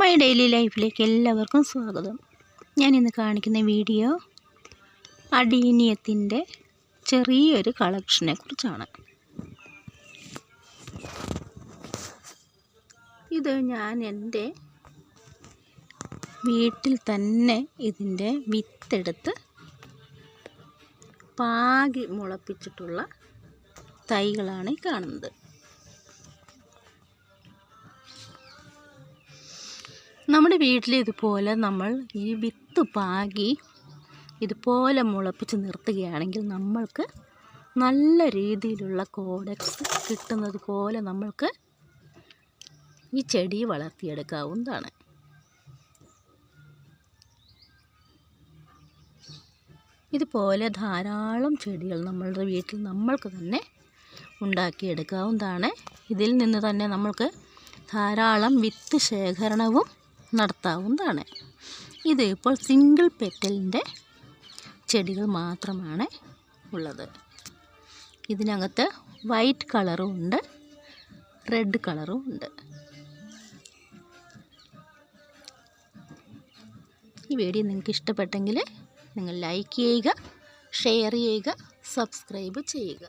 My daily ലൈഫിലേക്ക് എല്ലാവർക്കും സ്വാഗതം. ഞാൻ ഇന്ന് കാണിക്കുന്ന വീഡിയോ അടീനിയത്തിന്റെ ചെറിയൊരു കളക്ഷനെ കുറിച്ചാണ്. ഇത് ഞാൻ എന്റെ വീട്ടിൽ തന്നെ ഇതിന്റെ വിത്തെടുത്ത് പാകി മുളപ്പിച്ചിട്ടുള്ള തൈകളാണ് ഈ കാണുന്നത്. നമ്മുടെ വീട്ടിൽ ഇതുപോലെ നമ്മൾ ഈ വിത്ത് പാകി ഇതുപോലെ മുളപ്പിച്ച് നിർത്തുകയാണെങ്കിൽ നമ്മൾക്ക് നല്ല രീതിയിലുള്ള കോഡക്സ് കിട്ടുന്നത് പോലെ നമ്മൾക്ക് ഈ ചെടി വളർത്തിയെടുക്കാവുന്നതാണ്. ഇതുപോലെ ധാരാളം ചെടികൾ നമ്മളുടെ വീട്ടിൽ നമ്മൾക്ക് തന്നെ ഉണ്ടാക്കിയെടുക്കാവുന്നതാണ്. ഇതിൽ നിന്ന് തന്നെ നമ്മൾക്ക് ധാരാളം വിത്ത് ശേഖരണവും നടത്താവുന്നതാണ്. ഇത് സിംഗിൾ പെറ്റലിന്റെ ചെടികൾ മാത്രമാണ് ഉള്ളത്. ഇതിനകത്ത് വൈറ്റ് കളറും ഉണ്ട് റെഡ് കളറും ഉണ്ട്. ഈ വീഡിയോ നിങ്ങൾക്ക് ഇഷ്ടപ്പെട്ടെങ്കിൽ നിങ്ങൾ ലൈക്ക് ചെയ്യുക ഷെയർ ചെയ്യുക സബ്സ്ക്രൈബ് ചെയ്യുക.